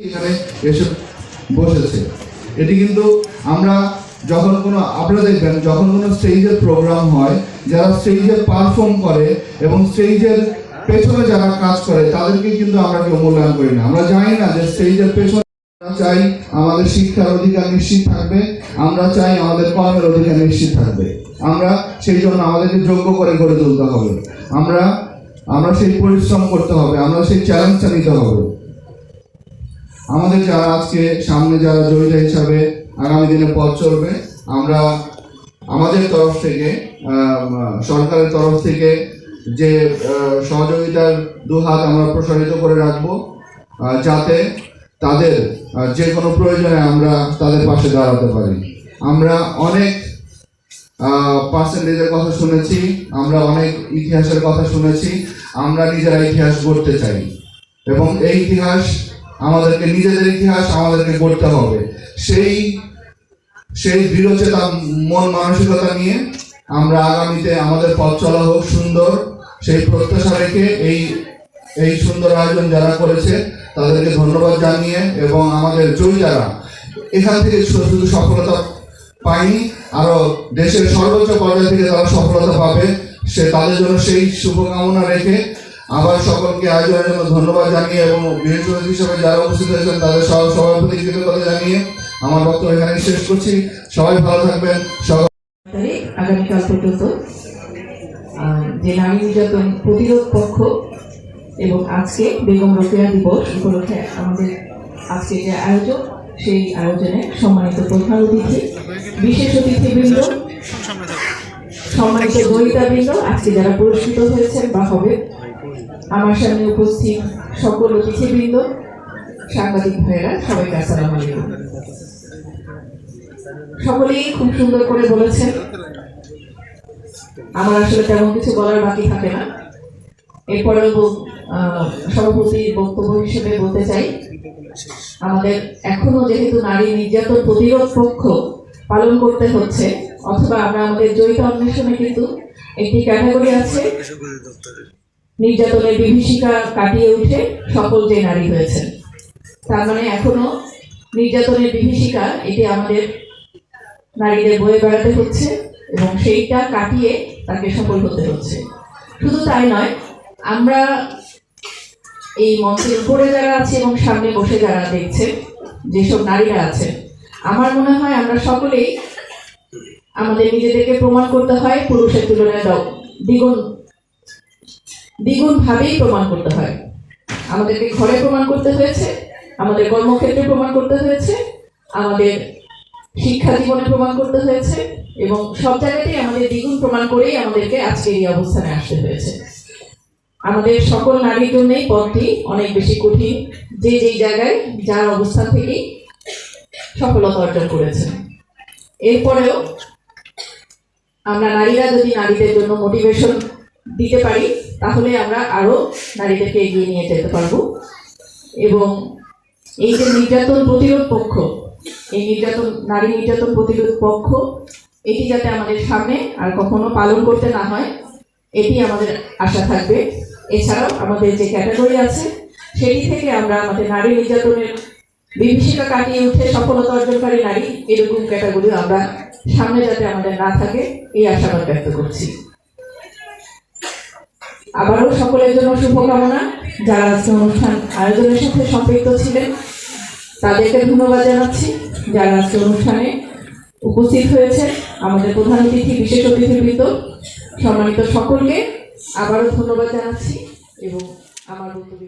এখানে এসে বসেছে। এটি কিন্তু আমরা যখন কোনো, আপনারা দেখবেন, যখন কোনো স্টেজের প্রোগ্রাম হয়, যারা স্টেজে পারফর্ম করে এবং স্টেজের পেছনে যারা কাজ করে, তাদেরকে কিন্তু আমরা কেউ মূল্যায়ন করি না। আমরা জানি না যে স্টেজের পেছনে চাই আমাদের শিক্ষার অধিকার নিশ্চিত থাকবে, আমরা চাই আমাদের কর্মের অধিকার নিশ্চিত থাকবে। আমরা সেই জন্য আমাদেরকে যোগ্য করে গড়ে তুলতে হবে। আমরা আমরা সেই পরিশ্রম করতে হবে, আমরা সেই চ্যালেঞ্জটা নিতে হবে। আমাদের যারা আজকে সামনে যারা জয়িতা হিসাবে আগামী দিনে পথ চলবে, আমরা আমাদের তরফ থেকে সরকারের তরফ থেকে যে সহযোগিতার দুহাত আমরা প্রসারিত করে রাখব যাতে তাদের যে কোনো প্রয়োজনে আমরা তাদের পাশে দাঁড়াতে পারি। আমরা অনেক পার্সেন্টেজের কথা শুনেছি, আমরা অনেক ইতিহাসের কথা শুনেছি, আমরা নিজেরা ইতিহাস গড়তে চাই। এবং এই ইতিহাস আমাদেরকে নিজেদের ইতিহাস আমাদেরকে গড়তে হবে। সেই সেই দৃঢ়চেতা মন মানসিকতা নিয়ে আমরা আগামীতে আমাদের পথ চলা হোক সুন্দর। সেই প্রত্যাশা রেখে এই এই সুন্দর আয়োজন যারা করেছে, তাদেরকে ধন্যবাদ জানিয়ে এবং আমাদের জয়ী যারা, এখান থেকে শুধু সফলতা পায়নি আরও দেশের সর্বোচ্চ পর্যায়ে থেকে তারা সফলতা পাবে, সে তাদের জন্য সেই শুভকামনা রেখে আবার সকলকে আয়োজনের জন্য ধন্যবাদ জানিয়ে এবং বিশেষ অতিথি হিসেবে যারা উপস্থিত হয়েছেন তাদের সহ সভাপতি কৃতজ্ঞতা জানিয়ে আমার বক্তব্য এখানে শেষ করছি। সবাই ভালো থাকবেন। আগামীকাল পর্যন্ত যে নারী নির্যাতন প্রতিরোধ পক্ষ এবং আজকে বেগম রোকেয়া দিবস উপলক্ষে আমাদের আজকে যে আয়োজন, সেই আয়োজনে সম্মানিত প্রধান অতিথি, বিশেষ অতিথিবৃন্দ, সম্মানিত বৈতাবৃন্দ আজকে যারা পুরস্কৃত হয়েছেন বা হবে আমার সামনে উপস্থিত সকল অতিথিবৃন্দ সাংবাদিক ভাইয়েরা সবাইকে আসসালামু সকলেই খুব সুন্দর করে বলেছেন আমার আসলে তেমন কিছু বলার বাকি থাকে না। আহ, সভাপতির বক্তব্য হিসেবে বলতে চাই আমাদের এখনও যেহেতু নারী নির্যাতন প্রতিরোধ পক্ষ পালন করতে হচ্ছে অথবা আমরা আমাদের জড়িত অন্বেষণে কিন্তু একটি ক্যাটাগরি আছে নির্যাতনের বিভীষিকা কাটিয়ে উঠে সফল যে নারী হয়েছেন। তার মানে এখনও নির্যাতনের বিভীষিকা, এটি আমাদের নারীদের বয়ে বেড়াতে হচ্ছে এবং সেইটা কাটিয়ে তাকে সফল হতে হচ্ছে। শুধু তাই নয়, আমরা এই মঞ্চের উপরে যারা আছে এবং সামনে বসে যারা দেখছে যেসব নারীরা আছে আমার মনে হয় আমরা সকলেই আমাদের নিজেদেরকে প্রমাণ করতে হয় পুরুষের তুলনায় দ্বিগুণ দ্বিগুণ ভাবেই প্রমাণ করতে হয়। আমাদেরকে ঘরে প্রমাণ করতে হয়েছে, আমাদের কর্মক্ষেত্রে প্রমাণ করতে হয়েছে, আমাদের শিক্ষা জীবনে প্রমাণ করতে হয়েছে, এবং সব জায়গাতেই আমাদের দ্বিগুণ প্রমাণ করেই আমাদেরকে আজকে এই অবস্থানে আসতে হয়েছে। আমাদের সকল নারীর জন্যই পথটি অনেক বেশি কঠিন, যে যেই জায়গায়, যার অবস্থান থেকেই সফলতা অর্জন করেছে। এরপরেও আমরা নারীরা যদি নারীদের জন্য মোটিভেশন দিতে পারি, তাহলে আমরা আরও নারীদেরকে এগিয়ে নিয়ে যেতে পারব। এবং এই যে নির্যাতন প্রতিরোধ পক্ষ, এই নির্যাতন, নারী নির্যাতন প্রতিরোধ পক্ষ, এটি যাতে আমাদের সামনে আর কখনো পালন করতে না হয়, এটি আমাদের আশা থাকবে। এছাড়াও আমাদের যে ক্যাটাগরি আছে, সেটি থেকে আমরা আমাদের নারী নির্যাতনের বিভীষিকা কাটিয়ে উঠে সফলতা অর্জনকারী নারী, এরকম ক্যাটাগরি আমরা সামনে যাতে আমাদের না থাকে, এই আশাবাদ ব্যক্ত করছি। আবারও সকলের জন্য শুভকামনা। যারা আজকে অনুষ্ঠান আয়োজনের সাথে সম্পৃক্ত ছিলেন, তাদেরকে ধন্যবাদ জানাচ্ছি। যারা আজকে অনুষ্ঠানে উপস্থিত হয়েছে আমাদের প্রধান অতিথি, বিশেষ অতিথিবৃন্দ, সম্মানিত সকলকে আবারও ধন্যবাদ জানাচ্ছি এবং আমার বক্তব্য